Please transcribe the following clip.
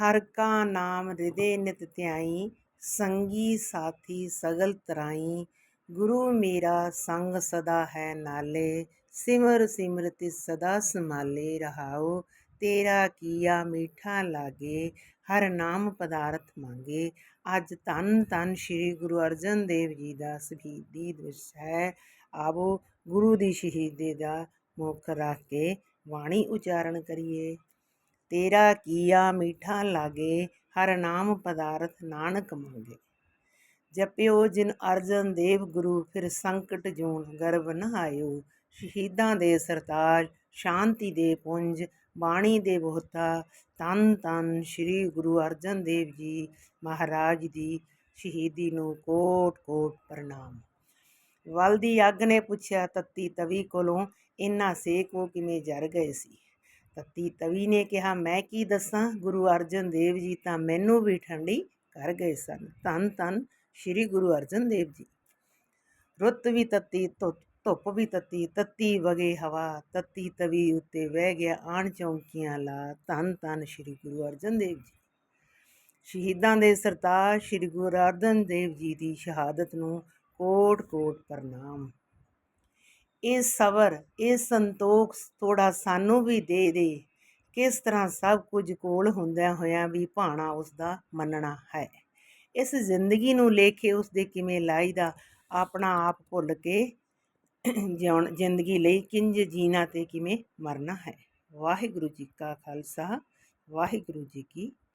ਹਰ ਕਾ ਨਾਮ ਹਿਰਦੇ ਨਿਤ ਧਿਆਈ, ਸੰਗੀ ਸਾਥੀ ਸਗਲ ਤਰਾਈ। ਗੁਰੂ ਮੇਰਾ ਸੰਗ ਸਦਾ ਹੈ ਨਾਲੇ, ਸਿਮਰ ਸਿਮਰ ਸਿਮਰਤਿ ਸਦਾ ਸਮਾਲੇ ਰਹਾਉ। ਤੇਰਾ ਕੀਆ ਮੀਠਾ ਲਾਗੇ, ਹਰ ਨਾਮ ਪਦਾਰਥ ਮੰਗੇ। ਅੱਜ ਧੰਨ ਧੰਨ ਸ੍ਰੀ ਗੁਰੂ ਅਰਜਨ ਦੇਵ ਜੀ ਦਾ ਸ਼ਹੀਦੀ ਦਿਵਸ ਹੈ। ਆਵੋ ਗੁਰੂ ਦੀ ਸ਼ਹੀਦੀ ਦਾ ਮੁੱਖ ਰੱਖ ਕੇ ਬਾਣੀ ਉਚਾਰਨ ਕਰੀਏ। ਤੇਰਾ ਕੀਆ ਮੀਠਾ ਲਾਗੇ, ਹਰ ਨਾਮ ਪਦਾਰਥ ਨਾਨਕ ਮੰਗੇ। ਜਪਿਓ ਜਿਨ ਅਰਜਨ ਦੇਵ ਗੁਰੂ, ਫਿਰ ਸੰਕਟ ਜੂਨ ਗਰਭ ਨ ਆਇਓ ਸ਼ਹੀਦਾਂ ਦੇ ਸਰਤਾਜ, ਸ਼ਾਂਤੀ ਦੇ ਪੁੰਜ, ਬਾਣੀ ਦੇ ਬਹੁਤਾ, ਤਨ ਤਨ ਸ੍ਰੀ ਗੁਰੂ ਅਰਜਨ ਦੇਵ ਜੀ ਮਹਾਰਾਜ ਦੀ ਸ਼ਹੀਦੀ ਨੂੰ ਕੋਟ ਕੋਟ ਪ੍ਰਣਾਮ। ਵਲ ਦੀ ਅੱਗ ਨੇ ਪੁੱਛਿਆ, ਤੱਤੀ ਤਵੀ ਕੋਲੋਂ, ਇੰਨਾ ਸੇਕ ਉਹ ਕਿਵੇਂ ਜਰ ਗਏ ਸੀ? ਤੱਤੀ ਤਵੀ ਨੇ ਕਿਹਾ, ਮੈਂ ਕੀ ਦੱਸਾਂ? ਗੁਰੂ ਅਰਜਨ ਦੇਵ ਜੀ ਤਾਂ ਮੈਨੂੰ ਵੀ ਠੰਡੀ ਕਰ ਗਏ ਸਨ। ਧੰਨ ਧੰਨ ਸ੍ਰੀ ਗੁਰੂ ਅਰਜਨ ਦੇਵ ਜੀ। ਰੁੱਤ ਵੀ ਤੱਤੀ, ਧੁ- ਧੁੱਪ ਵੀ ਤੱਤੀ ਤੱਤੀ ਵਗੇ ਹਵਾ, ਤੱਤੀ ਤਵੀ ਉੱਤੇ ਵਹਿ ਗਿਆ ਆਣ ਚੌਂਕੀਆਂ ਲਾ। ਧੰਨ ਧੰਨ ਸ੍ਰੀ ਗੁਰੂ ਅਰਜਨ ਦੇਵ ਜੀ। ਸ਼ਹੀਦਾਂ ਦੇ ਸਰਤਾਜ ਸ੍ਰੀ ਗੁਰੂ ਅਰਜਨ ਦੇਵ ਜੀ ਦੀ ਸ਼ਹਾਦਤ ਨੂੰ ਕੋਟ ਕੋਟ ਪ੍ਰਣਾਮ। ਇਹ ਸਬਰ, ਇਹ ਸੰਤੋਖ ਥੋੜਾ ਸਾਨੂੰ ਵੀ ਦੇ ਦੇ। ਕਿਸ ਤਰ੍ਹਾਂ ਸਭ ਕੁਝ ਕੋਲ ਹੁੰਦਿਆਂ ਹੋਇਆਂ ਵੀ ਭਾਣਾ ਉਸ ਦਾ ਮੰਨਣਾ ਹੈ। ਇਸ ਜ਼ਿੰਦਗੀ ਨੂੰ ਲੇਖੇ ਉਸ ਦੇ ਕਿਵੇਂ ਲਾਈਦਾ ਆਪਣਾ ਆਪ ਭੁੱਲ ਕੇ ਜਿਉਣ, ਜ਼ਿੰਦਗੀ ਲਈ ਕਿੰਜ ਜੀਣਾ ਤੇ ਕਿਵੇਂ ਮਰਨਾ ਹੈ। ਵਾਹਿਗੁਰੂ ਜੀ ਕਾ ਖਾਲਸਾ, ਵਾਹਿਗੁਰੂ ਜੀ ਕੀ